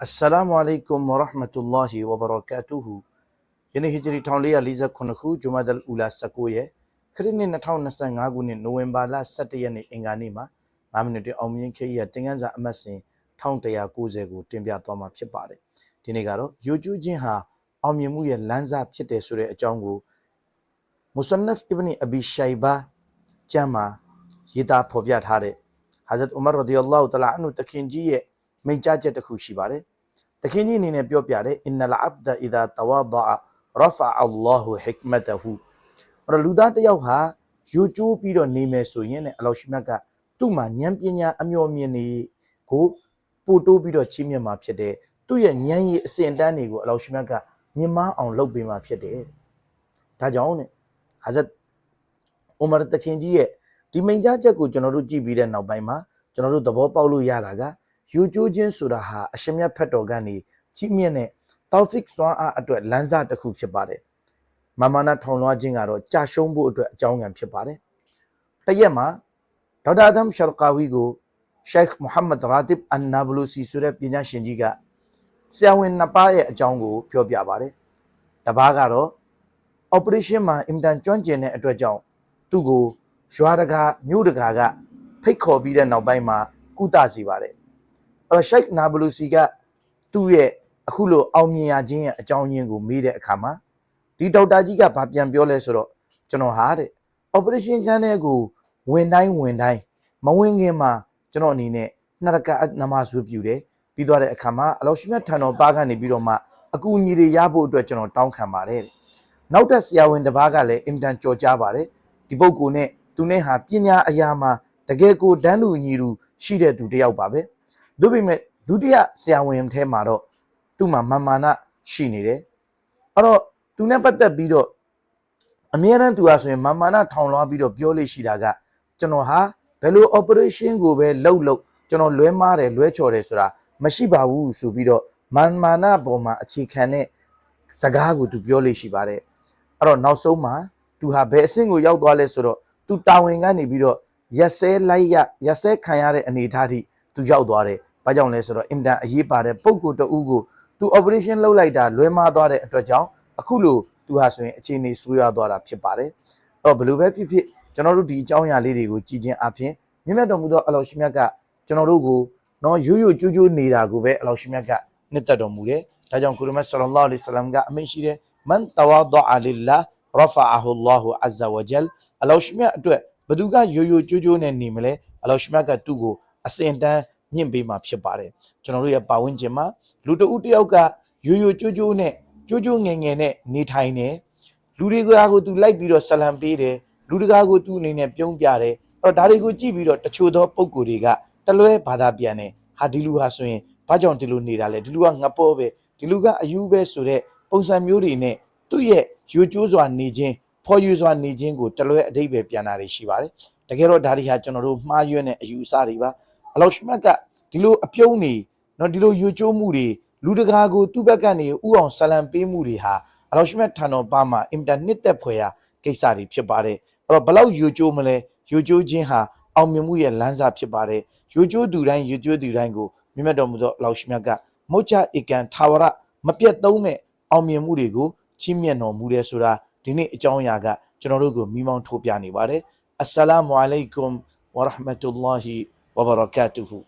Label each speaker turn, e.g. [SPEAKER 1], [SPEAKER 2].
[SPEAKER 1] Assalamu alaikum wa rahmatullahi wa barakatuhu ယနေ့ဟီဂျရီ1448ခုဂျူမာဒ်အူလာ19ရက်ခရစ်နှစ်2025ခုနှစ်နိုဝင်ဘာလ17ရက်နေ့အင်္ဂါနေ့မှာ9မိနစ်တွင်အောင်မြင်ခေတ်ရတင်ကန်းစာအမှတ်စဉ်1190ကိုတင်ပြသွားမှာဖြစ်ပါတယ်ဒီနေ့ကတော့ယူကျူးချင်းဟာအောင်မြင်မှုရဲ့လမ်းစာဖြစ်တယ်ဆိုတဲ့အကြောင်းကိုမုဆန်နဖ်အီဘနီအဘီရှိုင်ဘာကျမ်းမှာရေးသားဖော်ပြထားတဲ့ဟာဇတ်ဥမာရဒီအလ္လာဟူတလာအန်ဟူတခင်ကြီးရဲ့မိန့်ကြားချက်တစ်ခုရှိပါတယ် တခင်ကြီးအနေနဲ့ပြောပြတယ်အင်နလ်အဘ်ဒအီဒါတဝါဒအရဖာအလ္လာဟူဟစ်မတဟူအဲ့တော့လူသားတစ်ယောက်ဟာယူကျိုးပြီးတော့နေမယ်ဆိုရင်လည်းအလောရှိမြတ်ကသူ့မှာဉာဏ်ပညာအမျှော်မြင်နေကိုပို့တိုးပြီးတော့ချီးမြှင့်မှာဖြစ်တယ်သူ့ရဲ့ဉာဏ်ရည်အစဉ်တန်းတွေကိုအလောရှိမြတ်ကမြင်မအောင်လုပ်ပေးမှာဖြစ်တယ်ဒါကြောင့်ねဟာဇတ်အိုမာတခင်ကြီးရဲ့ဒီမိန့်ကြားချက်ကိုကျွန်တော်တို့ကြည့်ပြီးတဲ့နောက်ပိုင်းမှာကျွန်တော်တို့သဘောပေါက်လို့ရတာက ယူကျိုးခြင်းဆိုတာဟာအရှင်မြတ်ဖတ်တော်ကနေချီးမြှင့်တဲ့တောက်ဖစ်စွမ်းအားအတွက်လမ်းစာတစ်ခုဖြစ်ပါတယ်။မာမာနာထောင်လွှားခြင်းကတော့ကြာရှုံးဖို့အတွက်အကြောင်းခံဖြစ်ပါတယ်။တရက်မှာဒေါက်တာအဒမ်ရှာကာဝီကိုရှိုက်မုဟမ္မဒ်ရာတစ်အန်နာဘလူစီဆိုတဲ့ပညာရှင်ကြီးကဆရာဝန်နှစ်ပါးရဲ့အကြောင်းကိုပြောပြပါတယ်။တစ်ပါးကတော့ operation မှာအင်တန်ကျွမ်းကျင်တဲ့အတွက်ကြောင့်သူ့ကိုရွာတကာမြို့တကာကဖိတ်ခေါ်ပြီးတဲ့နောက်ပိုင်းမှာကုသစီပါတယ်။ အဲ့တော့ရှိုက်နာဘလူစီကသူ့ရဲ့အခုလိုအောင်မြင်ရခြင်းရဲ့အကြောင်းရင်းကိုမေးတဲ့အခါမှာဒီဒေါက်တာကြီးကဗာပြန်ပြောလဲဆိုတော့ကျွန်တော်ဟာတဲ့ operation ခန်းထဲကိုဝင်တိုင်းဝင်တိုင်းမဝင်ခင်မှာကျွန်တော်အနေနဲ့နှစ်ရကတ်နမဆွေးပြူတယ်ပြီးသွားတဲ့အခါမှာအလောရှိမြတ်ထံတော်ပါကနေပြီးတော့မှအကူအညီတွေရဖို့အတွက်ကျွန်တော်တောင်းခံပါတယ်တဲ့နောက်ထပ်ဆရာဝန်တစ်ပါးကလည်းအင်တန်ကြော်ကြားပါတယ်ဒီပုဂ္ဂိုလ်နဲ့သူနဲ့ဟာပညာအရာမှာတကယ်ကိုတန်းလူညီလူရှိတဲ့သူတစ်ယောက်ပါပဲ ဒါပေမဲ့ဒုတိယဆရာဝန်ထဲမှာတော့သူ့မှာမာမာနရှိနေတယ်အဲ့တော့သူနဲ့ပတ်သက်ပြီးတော့အမြဲတမ်းသူဟာဆိုရင်မာမာနထောင်လွှားပြီးတော့ပြောလို့ရှိတာကကျွန်တော်ဟာဘယ်လို operation ကိုပဲလှုပ်လှုပ်ကျွန်တော်လွဲမားတယ်လွဲချော်တယ်ဆိုတာမရှိပါဘူးဆိုပြီးတော့မာမာနပေါ်မှာအခြေခံတဲ့စကားကိုသူပြောလို့ရှိပါတယ်အဲ့တော့နောက်ဆုံးမှာသူဟာဘယ်အဆင့်ကိုရောက်သွားလဲဆိုတော့သူတာဝန်ကနေပြီးတော့ရက်စဲလိုက်ရရက်စဲခံရတဲ့အနေအထားထိသူရောက်သွားတယ်။ ဘာကြောင့်လဲဆိုတော့အင်တန်အရေးပါတဲ့ပုံကိုယ်တဦးကိုသူ operation လုပ်လိုက်တာလွဲမှားသွားတဲ့အတွက်ကြောင့်အခုလိုသူဟာဆိုရင်အခြေအနေဆိုးရွားသွားတာဖြစ်ပါတယ်။အဲ့တော့ဘယ်လိုပဲဖြစ်ဖြစ်ကျွန်တော်တို့ဒီအကြောင်းအရာလေးတွေကိုကြည်ချင်းအပြင်မြင့်မြတ်တော်မူသောအလောရှိမြတ်ကကျွန်တော်တို့ကိုနော်ရိုးရိုးကျူးကျူးနေတာကိုပဲအလောရှိမြတ်ကနှစ်သက်တော်မူတယ်။ဒါကြောင့်ကုရမတ်ဆလ္လာလာလဟ်အလိုင်းဝါဆလမ်ကအမိန့်ရှိတယ်မန်တဝါဒအလ illah ရဖာအဟူလာဟူအဇ္ဇဝဂျလ်အလောရှိမြတ်အတွက်ဘသူကရိုးရိုးကျိုးကျိုးနဲ့နေမလဲအလောရှိမြတ်ကသူ့ကိုအစင်တန်း မြင့်ပေးမှာဖြစ်ပါတယ်ကျွန်တော်တို့ရဲ့ပါဝင်ခြင်းမှာလူတဦးတယောက်ကရိုးရိုးကျိုးကျိုးနဲ့ကျိုးကျိုးငယ်ငယ်နဲ့နေထိုင်တယ်လူတွေကကိုသူလိုက်ပြီးတော့ဆလံပေးတယ်လူတကာကိုသူအနေနဲ့ပြုံးပြတယ်အဲ့တော့ဒါတွေကိုကြည့်ပြီးတော့တချို့သောပုံကိုယ်တွေကတလွဲဘာသာပြန်တယ်ဟာဒီလူဟာဆိုရင်ဘာကြောင့်ဒီလိုနေတာလဲဒီလူကငပေါ်ပဲဒီလူကအယူပဲဆိုတဲ့ပုံစံမျိုးတွေနဲ့သူ့ရဲ့ရိုးကျိုးစွာနေခြင်းဖော်ယူစွာနေခြင်းကိုတလွဲအတိတ်ပဲပြန်တာတွေရှိပါတယ်။တကယ်တော့ဒါတွေဟာကျွန်တော်တို့မှားယွင်းတဲ့အယူအဆတွေပါ။ အလောရှမတ်ကဒီလိုအပြုံးနေနော်ဒီလိုယူကျိုးမှုတွေလူတကာကိုသူ့ဘက်ကနေဥအောင်ဆလံပေးမှုတွေဟာအလောရှမတ်ထံတော်ပါမှာအင်တာနက်သက်ဖွယ်ရာကိစ္စတွေဖြစ်ပါတယ်။အဲ့တော့ဘလောက်ယူကျိုးမလဲယူကျိုးခြင်းဟာအောင်မြင်မှုရဲ့လမ်းစာဖြစ်ပါတယ်။ယူကျိုးသူတိုင်းယူကျိုးသူတိုင်းကိုမြတ်မြတ်တော်မူသောအလောရှမတ်ကမုတ်ချဧကန်ထာဝရမပြတ်သုံးတဲ့အောင်မြင်မှုတွေကိုချီးမြှင့်တော်မူတယ်ဆိုတာဒီနေ့အကြောင်းအရာကကျွန်တော်တို့ကိုမိမောင်းထိုးပြနေပါတယ်အစ္စလာမုအလိုင်ကွမ်ဝရဟမတုလ္လာဟီ وبركاته.